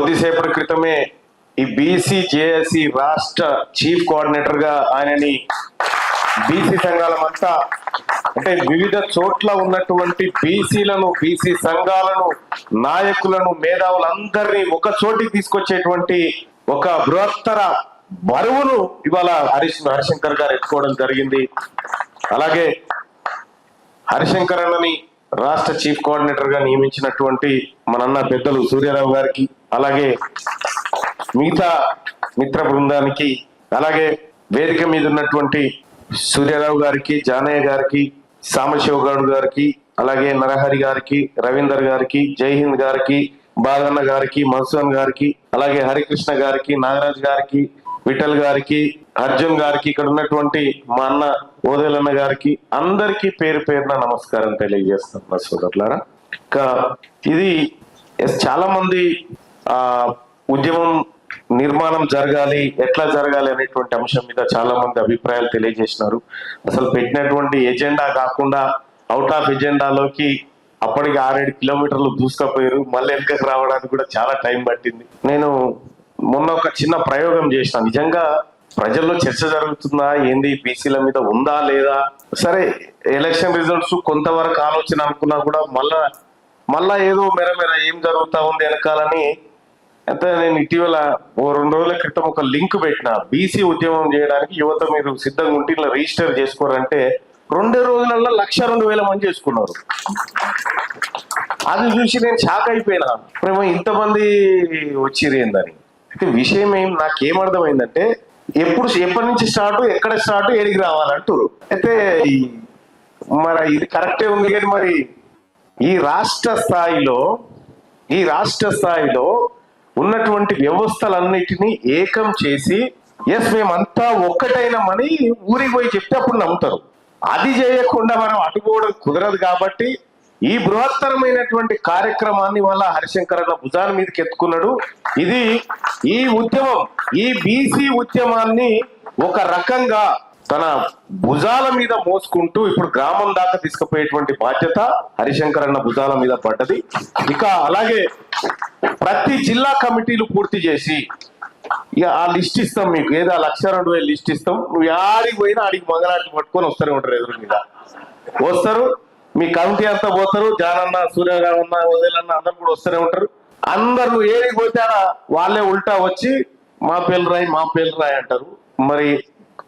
కొద్దిసేపటి క్రితమే ఈ బీసీ జేఏసీ రాష్ట్ర చీఫ్ కోఆర్డినేటర్గా ఆయనని బీసీ సంఘాలమంతా అంటే వివిధ చోట్ల ఉన్నటువంటి బీసీలను బీసీ సంఘాలను నాయకులను మేధావులందరినీ ఒక చోటికి తీసుకొచ్చేటువంటి ఒక బృహత్తర బరువును ఇవాళ హరీష్ హరిశంకర్ గారు ఎత్తుకోవడం జరిగింది. అలాగే హరిశంకర్ అన్నని రాష్ట్ర చీఫ్ కోఆర్డినేటర్గా నియమించినటువంటి మనన్న పెద్దలు సూర్యారావు గారికి అలాగే మిగతా మిత్ర బృందానికి అలాగే వేదిక మీద ఉన్నటువంటి సూర్యారావు గారికి జానయ్య గారికి సామశివ గౌడ్ గారికి అలాగే నరహరి గారికి రవీందర్ గారికి జైహింద్ గారికి బాలన్న గారికి మన్సూన్ గారికి అలాగే హరికృష్ణ గారికి నాగరాజ్ గారికి విఠల్ గారికి అర్జున్ గారికి ఇక్కడ ఉన్నటువంటి మా అన్న ఓదేలన్న గారికి అందరికీ పేరు పేరున నమస్కారం తెలియజేస్తున్నా సోదరులారా. ఇంకా ఇది చాలా మంది ఆ ఉద్యమం నిర్మాణం జరగాలి ఎట్లా జరగాలి అనేటువంటి అంశం మీద చాలా మంది అభిప్రాయాలు తెలియజేసినారు. అసలు పెట్టినటువంటి ఎజెండా కాకుండా అవుట్ ఆఫ్ ఎజెండాలోకి అప్పటికి ఆరేడు కిలోమీటర్లు దూసుకపోయారు. మళ్ళీ వెనకకు రావడానికి కూడా చాలా టైం పట్టింది. నేను మొన్న ఒక చిన్న ప్రయోగం చేసిన. నిజంగా ప్రజల్లో చర్చ జరుగుతుందా? ఏంది బీసీల మీద ఉందా లేదా? సరే ఎలక్షన్ రిజల్ట్స్ కొంతవరకు ఆలోచన అనుకున్నా కూడా మళ్ళా మళ్ళా ఏదో మెరమెర ఏం జరుగుతా ఉంది వెనకాలని అయితే నేను ఇటీవల ఓ రెండు రోజుల క్రితం ఒక లింక్ పెట్టిన. బీసీ ఉద్యమం చేయడానికి యువత మీరు సిద్ధంగా ఉంటే ఇలా రిజిస్టర్ చేసుకోరంటే రెండే రోజులలో లక్ష రెండు వేల మంది చేసుకున్నారు. అది చూసి నేను షాక్ అయిపోయినా. ప్రేమ ఇంతమంది వచ్చిరేందని అయితే విషయం ఏం నాకేమర్థమైందంటే ఎప్పుడు ఎప్పటి నుంచి స్టార్ట్ ఎక్కడ స్టార్ట్ ఏడికి రావాలంటారు అయితే ఈ- మరి ఇది కరెక్టే ఉంది కానీ మరి ఈ రాష్ట్ర స్థాయిలో ఈ రాష్ట్ర స్థాయిలో ఉన్నటువంటి వ్యవస్థలన్నిటినీ ఏకం చేసి ఎస్ మేమంతా ఒక్కటైనామని ఊరికి పోయి చెప్తే అప్పుడు నమ్ముతారు. అది చేయకుండా మనం అటుపోవడం కుదరదు కాబట్టి ఈ బృహత్తరమైనటువంటి కార్యక్రమాన్ని వల్ల హరిశంకరన్న భుజాల మీదకి ఎత్తుకున్నాడు. ఇది ఈ ఉద్యమం ఈ బీసీ ఉద్యమాన్ని ఒక రకంగా తన భుజాల మీద మోసుకుంటూ ఇప్పుడు గ్రామం దాకా తీసుకుపోయేటువంటి బాధ్యత హరిశంకర్ అన్న భుజాల మీద పడ్డది. ఇక అలాగే ప్రతి జిల్లా కమిటీలు పూర్తి చేసి ఇక ఆ లిస్ట్ ఇస్తాం మీకు. ఏదో? లక్ష రెండు వేలు లిస్ట్ ఇస్తాం. నువ్వు ఆడికి పోయినా ఆడికి మంగళాటి పట్టుకొని వస్తూనే ఉంటారు ఎదురు మీద. వస్తారు. మీ కమిటీ అంతా పోతారు జానన్న సూర్యగారన్న వదిలన్న అందరు కూడా వస్తూనే ఉంటారు. అందరు ఏది పోతే వాళ్ళే ఉల్టా వచ్చి మా పేర్లు రాయి మా పేర్లు రాయి అంటారు. మరి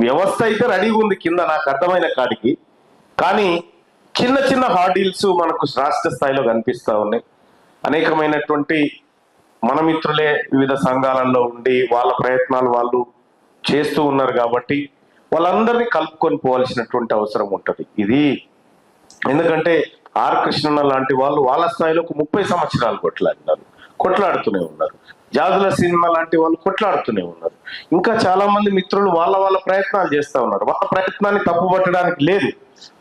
వ్యవస్థ అయితే రెడీగా ఉంది కింద నాకు అర్థమైన కాడికి. కానీ చిన్న చిన్న హార్డీల్స్ మనకు రాష్ట్ర స్థాయిలో కనిపిస్తూ ఉన్నాయి. అనేకమైనటువంటి మన మిత్రులే వివిధ సంఘాలలో ఉండి వాళ్ళ ప్రయత్నాలు వాళ్ళు చేస్తూ ఉన్నారు కాబట్టి వాళ్ళందరినీ కలుపుకొని పోవాల్సినటువంటి అవసరం ఉంటుంది. ఇది ఎందుకంటే ఆర్ కృష్ణన్న లాంటి వాళ్ళు వాళ్ళ స్థాయిలో ఒక ముప్పై సంవత్సరాలు కొట్లాడినారు కొట్లాడుతూనే ఉన్నారు. జాదుల సినిమా లాంటి వాళ్ళు కొట్లాడుతూనే ఉన్నారు. ఇంకా చాలా మంది మిత్రులు వాళ్ళ వాళ్ళ ప్రయత్నాలు చేస్తూ ఉన్నారు. వాళ్ళ ప్రయత్నాన్ని తప్పుపట్టడానికి లేదు.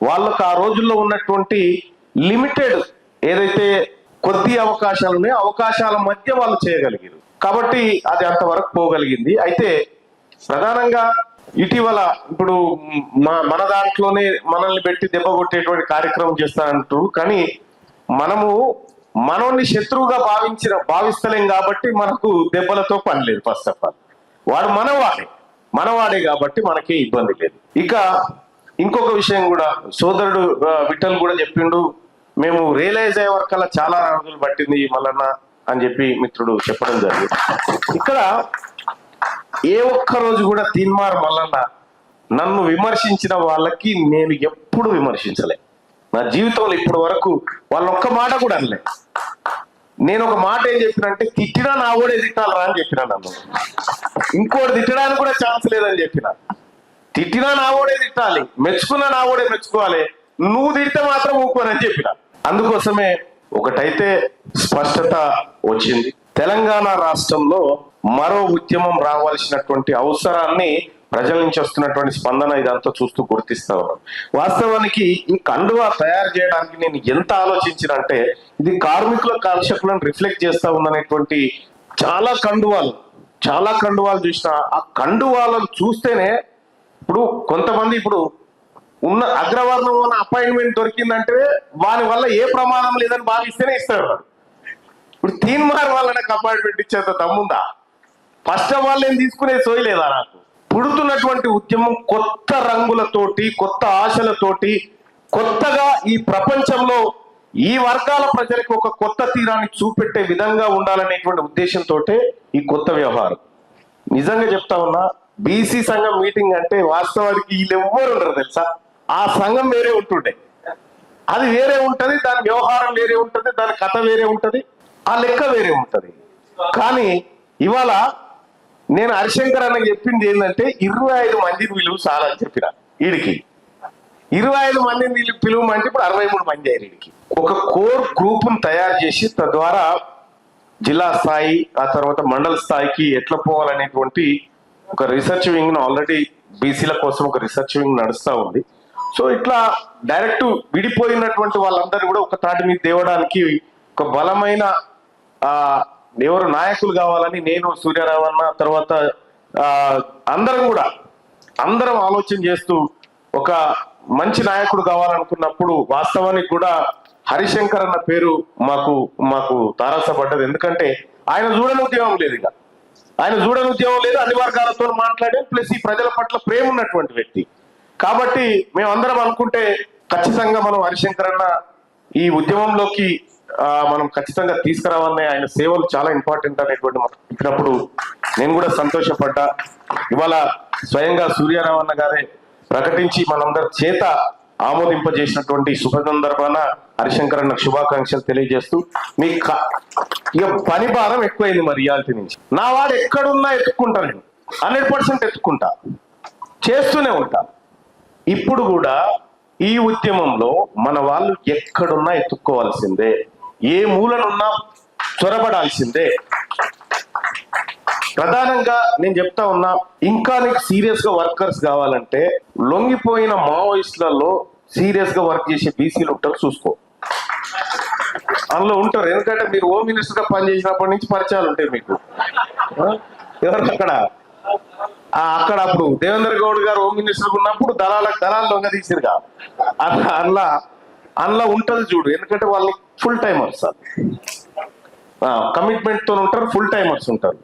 వాళ్ళకు ఆ రోజుల్లో ఉన్నటువంటి లిమిటెడ్ ఏదైతే కొద్ది అవకాశాలు ఉన్నాయో అవకాశాల మధ్య వాళ్ళు చేయగలిగారు. కాబట్టి అది అంతవరకు పోగలిగింది. అయితే ప్రధానంగా ఇటీవల ఇప్పుడు మా మన దాంట్లోనే మనల్ని పెట్టి దెబ్బ కొట్టేటువంటి కార్యక్రమం చేస్తారంటూ కానీ మనము మనల్ని శత్రువుగా భావించిన భావిస్తలేం కాబట్టి మనకు దెబ్బలతో పని లేదు ఫస్ట్ ఆఫ్ ఆల్ వాడు మనవాడే మనవాడే కాబట్టి మనకే ఇబ్బంది లేదు. ఇక ఇంకొక విషయం కూడా సోదరుడు విఠల్ కూడా చెప్పిండు మేము రియలైజ్ అయ్యే వరకల్లా చాలా రోజులు పట్టింది మల్లన్న అని చెప్పి మిత్రుడు చెప్పడం జరిగింది. ఇక్కడ ఏ ఒక్క రోజు కూడా తీన్మార్ మల్లన్న నన్ను విమర్శించిన వాళ్ళకి నేను ఎప్పుడు విమర్శించలే. నా జీవితంలో ఇప్పటి వరకు వాళ్ళు ఒక్క మాట కూడా అనలే. నేను ఒక మాట ఏం చెప్పినంటే తిట్టినా నా కూడా తిట్టాలరా అని చెప్పిన నన్ను. ఇంకోటి తిట్టడానికి కూడా ఛాన్స్ లేదని చెప్పిన. తిట్టినా నా ఓడే తిట్టాలి మెచ్చుకున్నా నా ఓడే మెచ్చుకోవాలి నువ్వు తిడితే మాత్రం ఊకోనని చెప్పిన. అందుకోసమే ఒకటైతే స్పష్టత వచ్చింది. తెలంగాణ రాష్ట్రంలో మరో ఉద్యమం రావాల్సినటువంటి అవసరాన్ని ప్రజల నుంచి వస్తున్నటువంటి స్పందన ఇదంతా చూస్తూ గుర్తిస్తా ఉన్నాం. వాస్తవానికి ఈ కండువా తయారు చేయడానికి నేను ఎంత ఆలోచించినంటే ఇది కార్మికుల కాన్సెప్ట్లను రిఫ్లెక్ట్ చేస్తా ఉందనేటువంటి చాలా కండువాలు చాలా కండువాలు చూసిన ఆ కండువాలను చూస్తేనే ఇప్పుడు కొంతమంది ఇప్పుడు ఉన్న అగ్రవర్ణం ఉన్న అపాయింట్మెంట్ దొరికిందంటే వాని వల్ల ఏ ప్రమాదం లేదని భావిస్తేనే ఇస్తారు. ఇప్పుడు తీన్మార్ వాళ్ళకి అపాయింట్మెంట్ ఇచ్చేంత దమ్ముందా? ఫస్ట్ ఆఫ్ ఆల్ నేను తీసుకునే సోయలేదా నాకు? పుడుతున్నటువంటి ఉద్యమం కొత్త రంగులతోటి కొత్త ఆశలతోటి కొత్తగా ఈ ప్రపంచంలో ఈ వర్గాల ప్రజలకు ఒక కొత్త తీరాన్ని చూపెట్టే విధంగా ఉండాలనేటువంటి ఉద్దేశంతో ఈ కొత్త వ్యవహారం. నిజంగా చెప్తా ఉన్నా బీసీ సంఘం మీటింగ్ అంటే వాస్తవానికి వీళ్ళు ఎవ్వరు ఉండరు తెలుసా? ఆ సంఘం వేరే ఉంటుండే. అది వేరే ఉంటది దాని వ్యవహారం వేరే ఉంటది దాని కథ వేరే ఉంటది ఆ లెక్క వేరే ఉంటది. కానీ ఇవాళ నేను హరిశంకర్ అన్న చెప్పింది ఏంటంటే ఇరవై ఐదు మందిని విలువ చాలా అని చెప్పిన వీడికి ఇరవై ఐదు మందిని వీళ్ళు పిలువమంటే ఇప్పుడు అరవై మూడు మంది అయ్యారు వీడికి ఒక కోర్ గ్రూప్ తయారు చేసి తద్వారా జిల్లా స్థాయి ఆ తర్వాత మండల స్థాయికి ఎట్లా పోవాలనేటువంటి ఒక రీసెర్చ్ వింగ్ ఆల్రెడీ బీసీల కోసం ఒక రీసెర్చ్ వింగ్ నడుస్తూ ఉంది. సో ఇట్లా డైరెక్ట్ విడిపోయినటువంటి వాళ్ళందరూ కూడా ఒక తాటి మీద తేవడానికి ఒక బలమైన ఆ ఎవరు నాయకులు కావాలని నేను సూర్యారావు అన్న తర్వాత ఆ అందరం కూడా అందరం ఆలోచన చేస్తూ ఒక మంచి నాయకుడు కావాలనుకున్నప్పుడు వాస్తవానికి కూడా హరిశంకర్ అన్న పేరు మాకు మాకు తారసపడ్డది. ఎందుకంటే ఆయన చూడని ఉద్యమం లేదు ఇక. ఆయన చూడని ఉద్యమం లేదు అన్ని వర్గాలతో మాట్లాడే ప్లస్ ఈ ప్రజల పట్ల ప్రేమ ఉన్నటువంటి వ్యక్తి. కాబట్టి మేమందరం అనుకుంటే ఖచ్చితంగా మనం హరిశంకర్ అన్న ఈ ఉద్యమంలోకి మనం ఖచ్చితంగా తీసుకురావాలనే ఆయన సేవలు చాలా ఇంపార్టెంట్ అనేటువంటి మాట చెప్పినప్పుడు నేను కూడా సంతోషపడ్డా. ఇవాళ స్వయంగా సూర్యారావు గారే ప్రకటించి మనందరి చేత ఆమోదింపజేసినటువంటి శుభ సందర్భాన హరిశంకర్ అన్న శుభాకాంక్షలు తెలియజేస్తూ మీ క- ఇక పని భారం ఎక్కువైంది మరి రియాలిటీ నుంచి. నా వాడు ఎక్కడున్నా ఎత్తుక్కుంటా నేను. హండ్రెడ్ పర్సెంట్ ఎత్తుక్కుంటా. చేస్తూనే ఉంటా. ఇప్పుడు కూడా ఈ ఉద్యమంలో మన వాళ్ళు ఎక్కడున్నా ఎత్తుక్కోవాల్సిందే. ఏ మూలనున్నా చొరబడాల్సిందే. ప్రధానంగా నేను చెప్తా ఉన్నా ఇంకా నీకు సీరియస్గా వర్కర్స్ కావాలంటే లొంగిపోయిన మావోయిస్టులలో సీరియస్గా వర్క్ చేసే బీసీలు ఉంటారు చూసుకో. అందులో ఉంటారు. ఎందుకంటే మీరు హోమ్ మినిస్టర్గా పనిచేసినప్పటి నుంచి పరిచయాలు ఉంటాయి మీకు. ఎవరు అక్కడ? అక్కడ అప్పుడు దేవేంద్ర గౌడ్ గారు హోమ్ మినిస్టర్ ఉన్నప్పుడు దళాల దళాలు దొంగ తీసిరుగా అట్లా అందులో ఉంటుంది ఉంటది చూడు. ఎందుకంటే వాళ్ళు ఫుల్ టైమర్స్ కమిట్మెంట్తో ఉంటారు ఫుల్ టైమర్స్ ఉంటారు.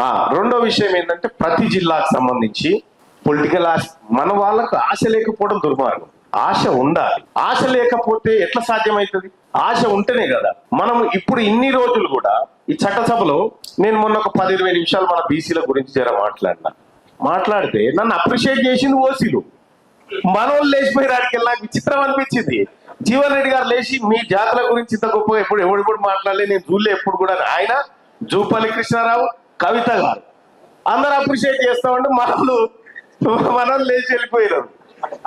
ఆ, రెండో విషయం ఏంటంటే ప్రతి జిల్లాకు సంబంధించి పొలిటికల్ ఆశ మన వాళ్ళకు ఆశ లేకపోవడం దుర్మార్గం. ఆశ ఉండాలి. ఆశ లేకపోతే ఎట్లా సాధ్యమవుతుంది ఆశ ఉంటేనే కదా. మనం ఇప్పుడు ఇన్ని రోజులు కూడా ఈ చట్టసభలో నేను మొన్న ఒక పది ఇరవై నిమిషాలు మన బీసీల గురించి జర మాట్లాడినా. మాట్లాడితే నన్ను అప్రిషియేట్ చేసింది ఓసీలు మనోళ్ళు లేచిపోయి రాడికి వెళ్ళాక విచిత్రం అనిపించింది. జీవన్ రెడ్డి గారు లేచి మీ జాతర గురించి ఇంత గొప్పగా ఎప్పుడు ఎవడు కూడా మాట్లాడలే నేను చూడలే ఎప్పుడు కూడా ఆయన జూపల్లి కృష్ణారావు కవిత గారు. అందరు అప్రిషియేట్ చేస్తామంటే మనలు మనల్ని లేచి వెళ్ళిపోయినారు.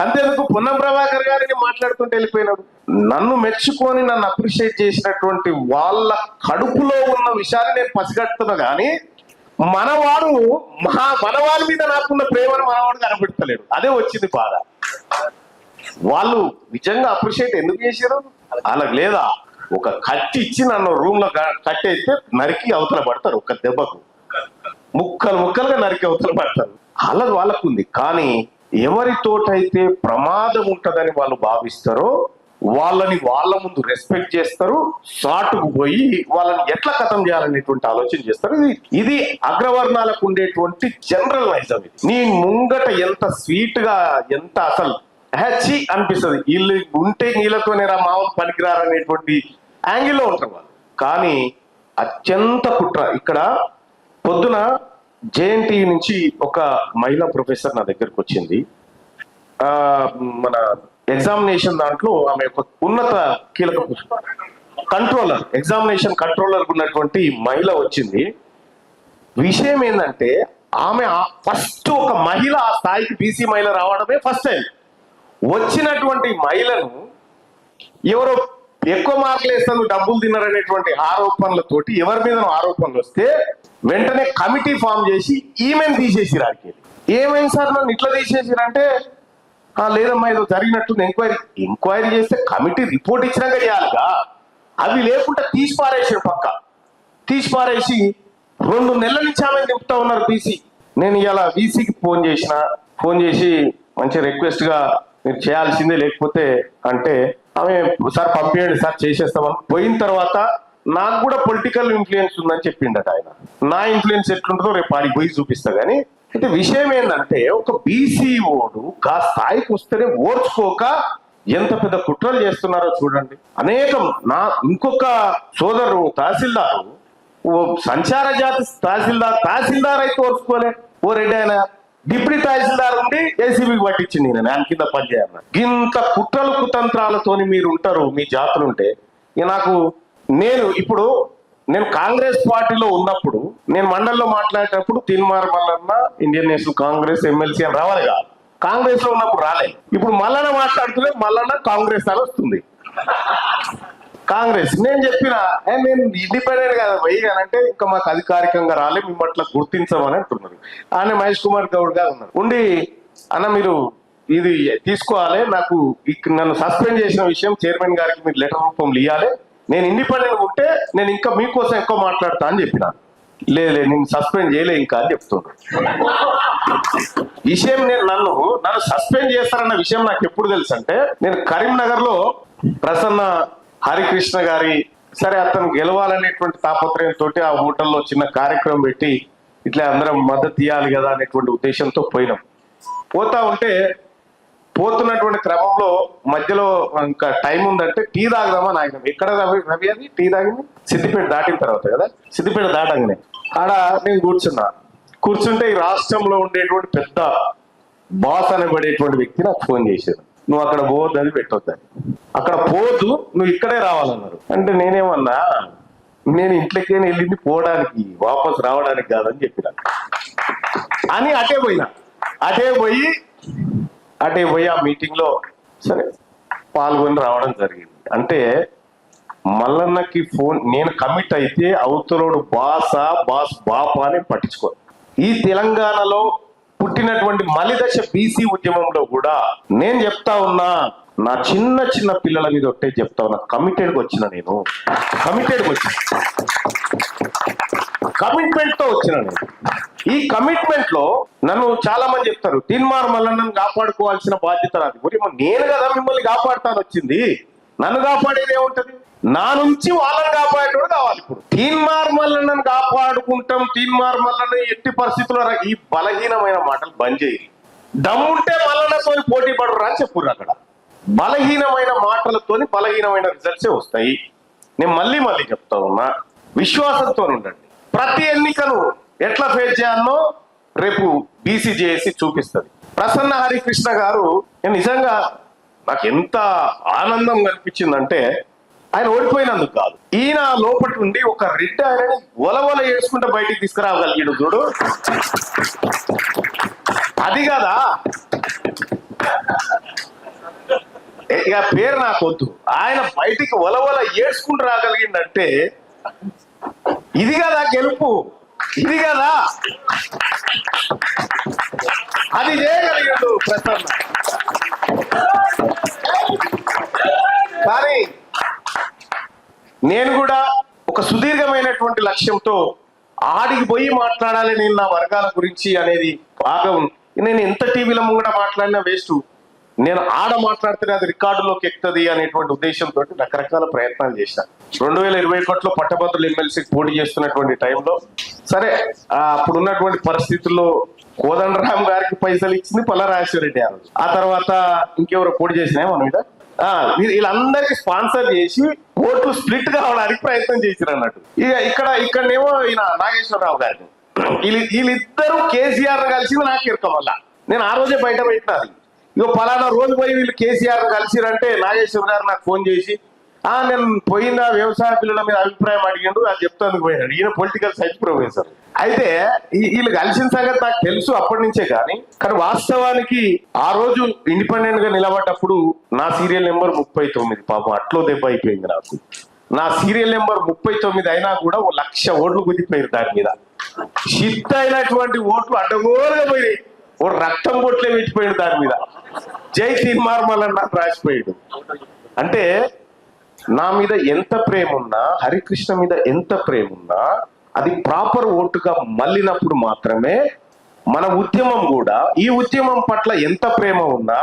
అంతేందుకు పున్నం ప్రభాకర్ గారిని మాట్లాడుతుంటే వెళ్ళిపోయినాడు నన్ను మెచ్చుకొని నన్ను అప్రిషియేట్ చేసినటువంటి వాళ్ళ కడుపులో ఉన్న విషయాన్ని నేను పసిగట్టుతున్నా కానీ మనవాడు మా మనవాడి మీద నాకున్న ప్రేమను మనవాడు కనబెడతలేడు అదే వచ్చింది బాధ. వాళ్ళు నిజంగా అప్రిషియేట్ ఎందుకు చేశారు? వాళ్ళకి లేదా? ఒక కట్టి ఇచ్చి నన్ను రూమ్లో కట్టేస్తే నరికి అవతల పడతారు ఒక దెబ్బకు. ముక్కలు ముక్కలుగా నరికి అవతల పడతారు. వాళ్ళది వాళ్ళకుంది కానీ ఎవరితోటైతే ప్రమాదం ఉంటదని వాళ్ళు భావిస్తారో వాళ్ళని వాళ్ళ ముందు రెస్పెక్ట్ చేస్తారు. సాటుకు పోయి వాళ్ళని ఎట్లా కథం చేయాలనేటువంటి ఆలోచన చేస్తారు. ఇది ఇది అగ్రవర్ణాలకు ఉండేటువంటి జనరల్ వైజం ఇది. నీ ముంగట ఎంత స్వీట్గా ఎంత అసలు హ్యాచి అనిపిస్తుంది. వీళ్ళు ఉంటే నీళ్ళతోనే రా మామూలు పనికిరారనేటువంటి యాంగిల్లో ఉంటారు వాళ్ళు. కానీ అత్యంత కుట్ర. ఇక్కడ పొద్దున జేఎన్టీ నుంచి ఒక మహిళా ప్రొఫెసర్ నా దగ్గరకు వచ్చింది. ఆ మన ఎగ్జామినేషన్ దాంట్లో ఆమె ఒక ఉన్నత కీలక కంట్రోలర్ ఎగ్జామినేషన్ కంట్రోలర్ ఉన్నటువంటి మహిళ వచ్చింది. విషయం ఏంటంటే ఆమె ఫస్ట్ ఒక మహిళ ఆ స్థాయికి బీసీ మహిళ రావడమే ఫస్ట్ టైం వచ్చినటువంటి మహిళను ఎవరో ఎక్కువ మార్కులు వేస్తాను డబ్బులు తిన్నారనేటువంటి ఆరోపణలతోటి ఎవరి మీద ఆరోపణలు వస్తే వెంటనే కమిటీ ఫామ్ చేసి ఈమెను తీసేసి రాకేది ఏమైంది సార్ నన్ను ఇట్లా తీసేసిరంటే? లేదమ్మా ఏదో జరిగినట్టుంది. ఎంక్వైరీ ఎంక్వైరీ చేస్తే కమిటీ రిపోర్ట్ ఇచ్చినాక చేయాలిగా? అవి లేకుండా తీసి పారేసారు పక్క. తీసి పారేసి రెండు నెలల నుంచి ఆమె నింపుతా ఉన్నారు బీసీ. నేను ఇలా బీసీకి ఫోన్ చేసిన ఫోన్ చేసి మంచి రిక్వెస్ట్గా మీరు చేయాల్సిందే లేకపోతే అంటే ఆమె సార్ పంపించండి సార్ చేసేస్తామని పోయిన తర్వాత నాకు కూడా పొలిటికల్ ఇన్ఫ్లుయెన్స్ ఉందని చెప్పిండట ఆయన. నా ఇన్ఫ్లుయెన్స్ ఎట్లుంటుందో రేపు ఆడికి పోయి చూపిస్తా కానీ అయితే విషయం ఏంటంటే ఒక బీసీ ఓడు ఆ స్థాయికి వస్తేనే ఓర్చుకోక ఎంత పెద్ద కుట్రలు చేస్తున్నారో చూడండి. అనేకం నా ఇంకొక సోదరు తహసీల్దారు ఓ సంచార జాతి తహసీల్దార్ తహసీల్దార్ అయితే ఓర్చుకోలే. ఓ రెడ్డి ఆయన డిప్యూటీ తహసీల్దార్ ఉండి ఏసీబీకి పట్టించింది నేను ఆయన కింద పనిచేయాలి. ఇంత కుట్రలు కుతంత్రాలతోని మీరు ఉంటారు మీ జాతులు ఉంటే ఇక నాకు నేను ఇప్పుడు నేను కాంగ్రెస్ పార్టీలో ఉన్నప్పుడు నేను మండలిలో మాట్లాడేటప్పుడు Teenmar Mallanna Indian National Congress MLC అని రావాలి కాదు. కాంగ్రెస్లో ఉన్నప్పుడు రాలేదు ఇప్పుడు మల్లన్న మాట్లాడుతుంటే మల్లన్న కాంగ్రెస్ అని వస్తుంది. కాంగ్రెస్. నేను చెప్పిన నేను ఇండిపెండెంట్ కదా పోయి అని అంటే ఇంకా మాకు అధికారికంగా రాలే మేము అట్లా గుర్తించమని అంటున్నారు. ఆయన మహేష్ కుమార్ గౌడ్ గారు ఉన్నారు. ఉండి అన్న మీరు ఇది తీసుకోవాలి నాకు నన్ను సస్పెండ్ చేసిన విషయం చైర్మన్ గారికి మీరు లెటర్ రూపంలో ఇవ్వాలి నేను ఇండిపెండెంట్ ఉంటే నేను ఇంకా మీకోసం ఎక్కువ మాట్లాడతా అని చెప్పిన. లేదు నేను సస్పెండ్ చేయలే ఇంకా అని చెప్తున్నాను విషయం నేను నన్ను నన్ను సస్పెండ్ చేస్తారన్న విషయం నాకు ఎప్పుడు తెలుసు అంటే నేను కరీంనగర్లో ప్రసన్న హరికృష్ణ గారి సరే అతను గెలవాలనేటువంటి తాపత్రయంతో ఆ హోటల్లో చిన్న కార్యక్రమం పెట్టి ఇట్లా అందరం మద్దతు ఇవ్వాలి కదా అనేటువంటి ఉద్దేశంతో పోయినాం. పోతా ఉంటే పోతున్నటువంటి క్రమంలో మధ్యలో ఇంకా టైం ఉందంటే టీ తాగదామని ఆగినాం. ఎక్కడ రవి రవి అది? టీ తాగింది? సిద్దిపేట దాటిన తర్వాత కదా? సిద్దిపేట దాటంగానే. ఆడ నేను కూర్చున్నా. కూర్చుంటే ఈ రాష్ట్రంలో ఉండేటువంటి పెద్ద బాస్ అనబడేటువంటి వ్యక్తి నాకు ఫోన్ చేశారు. నువ్వు అక్కడ పోవద్దు అని పెట్టొద్దని. అక్కడ పోదు నువ్వు ఇక్కడే రావాలన్నారు. అంటే నేనేమన్నా నేను ఇంట్లోకే వెళ్ళింది పోవడానికి వాపస్ రావడానికి కాదని చెప్పిన. అని అటే పోయినా. అటే పోయి అటే పోయి ఆ మీటింగ్లో సరే పాల్గొని రావడం జరిగింది. అంటే మల్లన్నకి ఫోన్ నేను కమిట్ అయితే అవతలోడు బాసా బాస్ బాపా అని పట్టించుకో ఈ తెలంగాణలో పుట్టినటువంటి మలిదశ బీసీ ఉద్యమంలో కూడా నేను చెప్తా ఉన్నా నా చిన్న చిన్న పిల్లల మీద ఒట్టే చెప్తా ఉన్నా. కమిటెడ్కి వచ్చిన నేను. కమిటెడ్కి వచ్చిన. కమిట్మెంట్తో వచ్చిన నేను. ఈ కమిట్మెంట్లో నన్ను చాలా మంది చెప్తారు తీన్మార్ మల్లన్నను కాపాడుకోవాల్సిన బాధ్యత నాది. మరి నేను కదా మిమ్మల్ని కాపాడుతాను వచ్చింది నన్ను కాపాడేది ఏముంటది? నా నుంచి వాళ్ళని కాపాడేటోడు కావాలి ఇప్పుడు. టీన్ మల్లన్నను కాపాడుకుంటాం టీన్ మల్లన్న ఎట్టి పరిస్థితుల్లో ఈ బలహీనమైన మాటలు బంద్ చేయాలి దమ్ముంటే మల్లన్నతో పోటీ పడరు అని చెప్పుర్రు అక్కడ. బలహీనమైన మాటలతోని బలహీనమైన రిజల్ట్సే వస్తాయి. నేను మళ్ళీ మళ్ళీ చెప్తా ఉన్నా విశ్వాసంతో ఉండండి. ప్రతి ఎన్నికను ఎట్లా ఫేస్ చేయాలనో రేపు బీసీజేఏసి చూపిస్తుంది. ప్రసన్న హరికృష్ణ గారు నేను నిజంగా నాకు ఎంత ఆనందం కనిపించిందంటే ఆయన ఓడిపోయినందుకు కాదు. ఈయన లోపటి నుండి ఒక రెడ్డి ఆయనని ఒలవల ఏడ్చుకుంటే బయటికి తీసుకురాగలిగాడు చూడు. అది కదా? ఇక పేరు నాకు వద్దు ఆయన బయటికి ఒలవల ఏడ్చుకుంటూ రాగలిగిందంటే ఇది కదా గెలుపు? ఇది కదా? అది చేయగలిగాడు ప్రసన్న కానీ నేను కూడా ఒక సుదీర్ఘమైనటువంటి లక్ష్యంతో ఆడికి పోయి మాట్లాడాలి నేను నా వర్గాల గురించి అనేది బాగా నేను ఎంత టీవీలో ముంగట మాట్లాడినా వేస్ట్ నేను ఆడ మాట్లాడితేనే అది రికార్డులోకి ఎక్కుతుంది అనేటువంటి ఉద్దేశంతో రకరకాల ప్రయత్నాలు చేశాను రెండు వేల ఇరవై ఒకటిలో పట్టభద్రులు ఎమ్మెల్సీకి పోటీ చేస్తున్నటువంటి టైంలో సరే అప్పుడు ఉన్నటువంటి పరిస్థితుల్లో కోదండరామ్ గారికి పైసలు ఇచ్చింది పల్లరాజేశ్వరరెడ్డి ఆ ఆ తర్వాత ఇంకెవరో పోటీ చేసినా మన మీద వీళ్ళందరికీ స్పాన్సర్ చేసి ఓట్లు స్ప్లిట్ కావడానికి ప్రయత్నం చేశారు అన్నట్టు. ఇక ఇక్కడ ఇక్కడనేమో ఈయన నాగేశ్వరరావు గారిని. వీళ్ళిద్దరూ కేసీఆర్ కలిసి నాకు ఇరకం వల్ల నేను ఆ రోజే బయట పెట్టినది ఇక పలానా రోజు పోయి వీళ్ళు కేసీఆర్ కలిసిరంటే నాగేశ్వర గారు నాకు ఫోన్ చేసి ఆ నేను పోయిన వ్యవసాయ పిల్లల మీద అభిప్రాయం అడిగిండు అది చెప్తానికి పోయినాడు. ఈయన పొలిటికల్ సైన్స్ ప్రొఫెసర్ అయితే ఈ- వీళ్ళు కలిసిన సంగతి నాకు తెలుసు అప్పటి నుంచే కానీ కానీ వాస్తవానికి ఆ రోజు ఇండిపెండెంట్గా నిలబడ్డప్పుడు నా సీరియల్ నెంబర్ ముప్పై తొమ్మిది పాపం అట్లో దెబ్బ అయిపోయింది నాకు. నా సీరియల్ నెంబర్ ముప్పై తొమ్మిది అయినా కూడా ఓ లక్ష ఓట్లు గుద్దిపోయారు దాని మీద. షిఫ్ట్ అయినటువంటి ఓట్లు అడ్డగోలుగా పోయినాయి. ఓ రక్తం కొట్లే పెట్టిపోయాడు దాని మీద. జై తీర్మార్మల్ అన్న నాకు రాసిపోయాడు అంటే నా మీద ఎంత ప్రేమ ఉన్నా హరికృష్ణ మీద ఎంత ప్రేమ ఉన్నా అది ప్రాపర్ ఓటుగా మళ్ళినప్పుడు మాత్రమే మన ఉద్యమం కూడా ఈ ఉద్యమం పట్ల ఎంత ప్రేమ ఉన్నా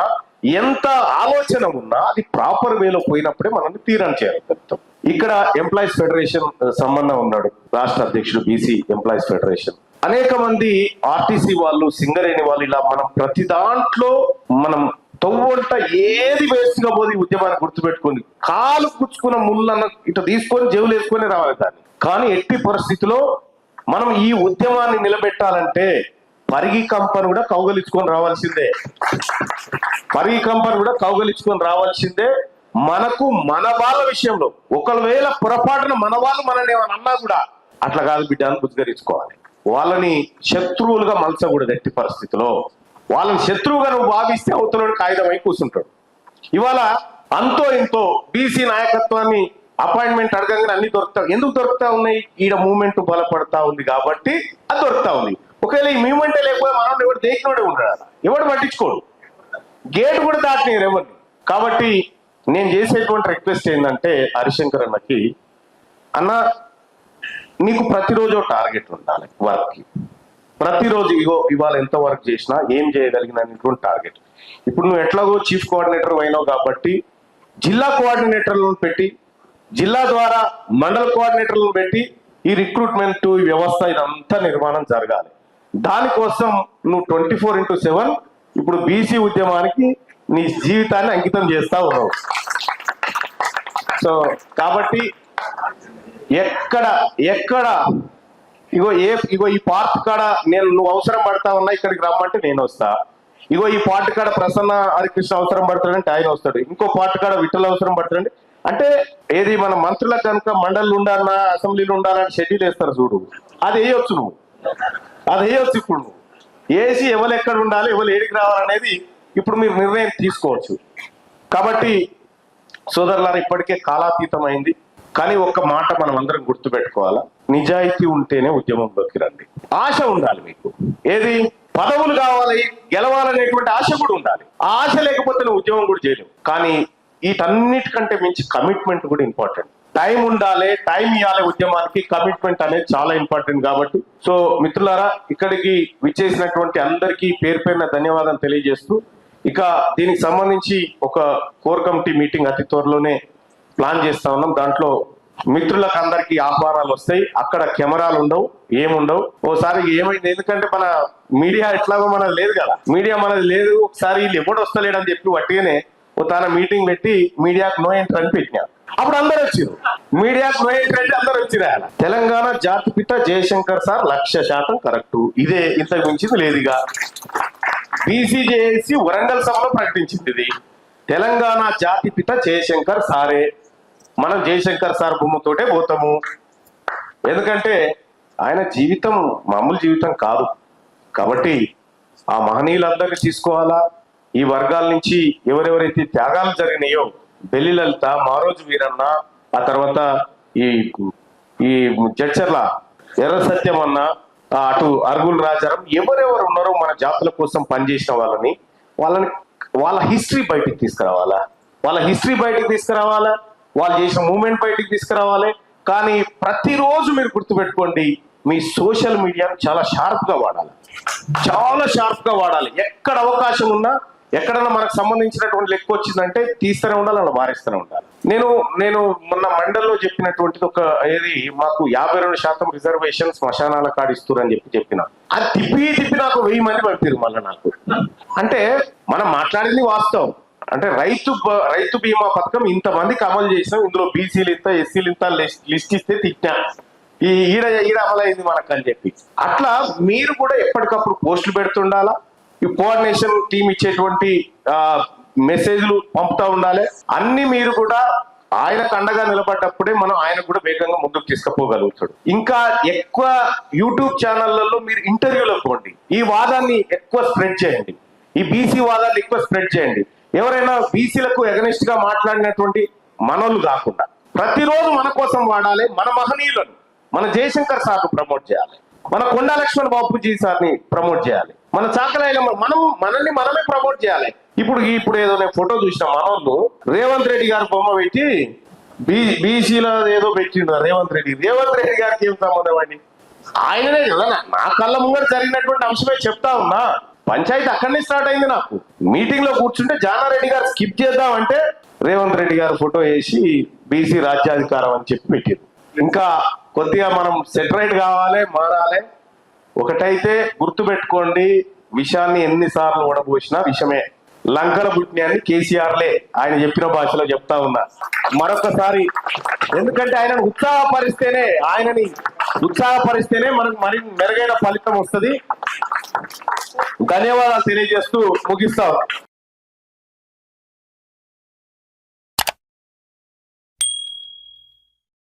ఎంత ఆలోచన ఉన్నా అది ప్రాపర్ వేలో పోయినప్పుడే మనం తీరం చేయగలుగుతాం ఇక్కడ ఎంప్లాయీస్ ఫెడరేషన్ సంబంధం ఉన్నాడు రాష్ట్ర అధ్యక్షుడు బీసీ ఎంప్లాయీస్ ఫెడరేషన్ అనేక మంది ఆర్టీసీ వాళ్ళు సింగరేణి వాళ్ళు ఇలా మనం ప్రతి దాంట్లో మనం తొవ్వంట ఏది వేస్ట్ పోదు ఈ ఉద్యమాన్ని గుర్తుపెట్టుకోండి. కాలు పుచ్చుకున్న ముళ్ళన్న ఇటు తీసుకొని జేవులు వేసుకొని రావాలి దాన్ని. కానీ ఎట్టి పరిస్థితిలో మనం ఈ ఉద్యమాన్ని నిలబెట్టాలంటే పరిగి కంపను కూడా కౌగలించుకొని రావాల్సిందే. పరిగి కంపను కూడా కౌగలించుకొని రావాల్సిందే. మనకు మన వాళ్ళ విషయంలో ఒకవేళ పొరపాటున మన వాళ్ళు మనల్ని ఏమని అన్నా కూడా అట్లా కాదు బిడ్డ అని బుద్ధిగరించుకోవాలి వాళ్ళని శత్రువులుగా మలచకూడదు ఎట్టి పరిస్థితిలో. వాళ్ళని శత్రువుగా నువ్వు భావిస్తే అవతలని కాగితమై కూర్చుంటాడు. ఇవాళ అంతో ఇంతో బీసీ నాయకత్వాన్ని అపాయింట్మెంట్ అడగంగానే అన్ని దొరుకుతా ఎందుకు దొరుకుతా ఉన్నాయి? ఈడ మూమెంట్ బలపడతా ఉంది కాబట్టి అది దొరుకుతా ఉంది. ఒకవేళ ఈ మూమెంటే లేకపోతే మనం ఎవరు దేకినోడే ఉండడు ఎవడు పట్టించుకోడు. గేట్ కూడా దాటినారు ఎవరిని. కాబట్టి నేను చేసేటువంటి రిక్వెస్ట్ ఏంటంటే హరిశంకర్ అన్నకి అన్న నీకు ప్రతిరోజు టార్గెట్ ఉండాలి వర్క్కి. ప్రతిరోజు ఇగో ఇవాళ ఎంత వర్క్ చేసినా ఏం చేయగలిగిన అనేటువంటి టార్గెట్ ఇప్పుడు నువ్వు ఎట్లాగో చీఫ్ కోఆర్డినేటర్ అయినావు కాబట్టి జిల్లా కోఆర్డినేటర్లను పెట్టి జిల్లా ద్వారా మండల కోఆర్డినేటర్లను పెట్టి ఈ రిక్రూట్మెంట్ ఈ వ్యవస్థ ఇదంతా నిర్మాణం జరగాలి. దానికోసం నువ్వు ట్వంటీ ఫోర్ ఇంటూ సెవెన్ ఇప్పుడు బీసీ ఉద్యమానికి నీ జీవితాన్ని అంకితం చేస్తా ఉన్నావు. సో కాబట్టి ఎక్కడ ఎక్కడ ఇగో ఏ ఇగో ఈ పార్క్ కాడ నేను నువ్వు అవసరం పడతా ఉన్నా ఇక్కడికి రమ్మంటే నేను వస్తా. ఇగో ఈ పార్ట్ కాడ ప్రసన్న హరికృష్ణ అవసరం పడతాడంటే ఆయన వస్తాడు. ఇంకో పార్ట్ కాడ విఠల అవసరం పడతాడంటే అంటే ఏది మన మంత్రులకు కనుక మండలి ఉండాలన్నా అసెంబ్లీలు ఉండాలని షెడ్యూల్ వేస్తారు చూడు. అది వేయొచ్చు నువ్వు. అది వేయొచ్చు ఇప్పుడు నువ్వు. వేసి ఎవరు ఎక్కడ ఉండాలి ఎవరు ఏడికి రావాలనేది ఇప్పుడు మీరు నిర్ణయం తీసుకోవచ్చు. కాబట్టి సోదరులారా ఇప్పటికే కాలాతీతం అయింది కానీ ఒక్క మాట మనం అందరం గుర్తుపెట్టుకోవాలా? నిజాయితీ ఉంటేనే ఉద్యమంలోకి రండి. ఆశ ఉండాలి మీకు. ఏది? పదవులు కావాలి గెలవాలనేటువంటి ఆశ కూడా ఉండాలి. ఆ ఆశ లేకపోతే నువ్వు ఉద్యమం కూడా చేయలేవు. కానీ వీటన్నిటికంటే మించి కమిట్మెంట్ కూడా ఇంపార్టెంట్ టైం ఉండాలి టైం ఇవ్వాలి ఉద్యమానికి. కమిట్మెంట్ అనేది చాలా ఇంపార్టెంట్ కాబట్టి. సో మిత్రులారా ఇక్కడికి విచ్చేసినటువంటి అందరికీ పేరు పేరున ధన్యవాదాలు తెలియజేస్తూ ఇక దీనికి సంబంధించి ఒక కోర్ కమిటీ మీటింగ్ అతి త్వరలోనే ప్లాన్ చేస్తా ఉన్నాం. దాంట్లో మిత్రులకు అందరికి ఆహ్వానాలు వస్తాయి. అక్కడ కెమెరాలు ఉండవు ఏముండవు. ఓసారి ఏమైంది? ఎందుకంటే మన మీడియా ఎట్లాగో మనది లేదు కదా. మీడియా మనది లేదు. ఒకసారి వీళ్ళు ఎప్పుడు వస్తలేడని చెప్పి వట్టిగానే ఓ తన మీటింగ్ పెట్టి మీడియాకు నో ఎంటర్ అని పెట్టినా. అప్పుడు అందరు వచ్చారు మీడియాకు నో ఎంటర్ అంటే అందరు వచ్చిన తెలంగాణ జాతిపిత జయశంకర్ సార్ లక్ష శాతం కరెక్ట్. ఇదే ఇంతకు మించింది లేదుగా. బీసీజేఏసీ వరంగల్ సభలో ప్రకటించింది ఇది. తెలంగాణ జాతిపిత జయశంకర్ సారే. మనం జయశంకర్ సార్ బొమ్మతోటే పోతాము. ఎందుకంటే ఆయన జీవితం మామూలు జీవితం కాదు. కాబట్టి ఆ మహనీయులందరినీ తీసుకోవాలా? ఈ వర్గాల నుంచి ఎవరెవరైతే త్యాగాలు జరిగినాయో బెల్లి లలిత మారోజు వీరన్న ఆ తర్వాత ఈ ఈ జడ్చర్ల ఎర్ర సత్యం అటు అర్గుల్ రాజారం ఎవరెవరు ఉన్నారో మన జాతుల కోసం పనిచేసిన వాళ్ళని వాళ్ళని వాళ్ళ హిస్టరీ బయటికి తీసుకురావాలా? వాళ్ళ హిస్టరీ బయటికి తీసుకురావాలా? వాళ్ళు చేసిన మూమెంట్ బయటికి తీసుకురావాలి. కానీ ప్రతిరోజు మీరు గుర్తుపెట్టుకోండి మీ సోషల్ మీడియాను చాలా షార్ప్గా వాడాలి. చాలా షార్ప్గా వాడాలి. ఎక్కడ అవకాశం ఉన్నా ఎక్కడన్నా మనకు సంబంధించినటువంటి లెక్క వచ్చిందంటే తీస్తూనే ఉండాలి అలా మారేస్తూనే ఉండాలి. నేను నేను మొన్న మండల్లో చెప్పినటువంటిది ఒక ఏది మాకు యాభై రెండు శాతం రిజర్వేషన్ శ్మశానాల కాడ అని చెప్పి చెప్పిన. అది తిప్పి తిప్పి నాకు వెయ్యి మంది పంపారు మళ్ళీ నాకు. అంటే మనం మాట్లాడింది వాస్తవం. అంటే రైతు రైతు బీమా పథకం ఇంతమందికి అమలు చేసినాం ఇందులో బీసీలు ఇంత ఎస్సీలు ఇంత లిస్ట్ ఇస్తే తిట్టా ఈ ఈడ ఈడ అమలైంది మనకు అని చెప్పి. అట్లా మీరు కూడా ఎప్పటికప్పుడు పోస్టులు పెడుతుండాలా? ఈ కోఆర్డినేషన్ టీం ఇచ్చేటువంటి మెసేజ్లు పంపుతా ఉండాలి? అన్ని మీరు కూడా ఆయన కండగా నిలబడ్డప్పుడే మనం ఆయన కూడా వేగంగా ముందుకు తీసుకుపోగలుగుతాడు. ఇంకా ఎక్కువ యూట్యూబ్ ఛానళ్ళలో మీరు ఇంటర్వ్యూలో పోండి. ఈ వాదాన్ని ఎక్కువ స్ప్రెడ్ చేయండి. ఈ బీసీ వాదాన్ని ఎక్కువ స్ప్రెడ్ చేయండి. ఎవరైనా బీసీలకు ఎగనిస్ట్గా మాట్లాడినటువంటి మనోళ్ళు కాకుండా ప్రతిరోజు మన కోసం వాడాలి మన మహనీయులను మన జయశంకర్ సార్ను ప్రమోట్ చేయాలి. మన కొండా లక్ష్మణ్ బాపూజీ సార్ని ప్రమోట్ చేయాలి. మన చాకలైన మనం మనల్ని మనమే ప్రమోట్ చేయాలి. ఇప్పుడు ఇప్పుడు ఏదో నేను ఫోటో చూసిన మనోళ్ళు రేవంత్ రెడ్డి గారి బొమ్మ పెట్టి బీ బీసీలో ఏదో పెట్టిండు రేవంత్ రెడ్డి. రేవంత్ రెడ్డి గారికి ఏం సంబంధం అండి? ఆయననే కదా నా- నా కళ్ళ ముంగర జరిగినటువంటి అంశమే చెప్తా ఉన్నా. పంచాయతీ అక్కడనే స్టార్ట్ అయింది నాకు. మీటింగ్లో కూర్చుంటే జానారెడ్డి గారు స్కిప్ చేద్దాం అంటే రేవంత్ రెడ్డి గారు ఫోటో వేసి బీసీ రాజ్యాధికారం అని చెప్పి పెట్టారు. ఇంకా కొద్దిగా మనం సెటరైట్ కావాలి మారాలి. ఒకటైతే గుర్తు పెట్టుకోండి విషయాన్ని ఎన్నిసార్లు ఓడబోసినా విషమే. లంకల పుణ్యాన్ని కేసీఆర్లే ఆయన చెప్పిన భాషలో చెప్తా ఉన్నా. మరొకసారి ఎందుకంటే ఆయనను ఉత్సాహపరిస్తేనే ఆయనని ఉత్సాహపరిస్తేనే మనకు మరి మెరుగైన ఫలితం వస్తుంది. ధన్యవాదాలు తెలియజేస్తూ ముగిస్తాం.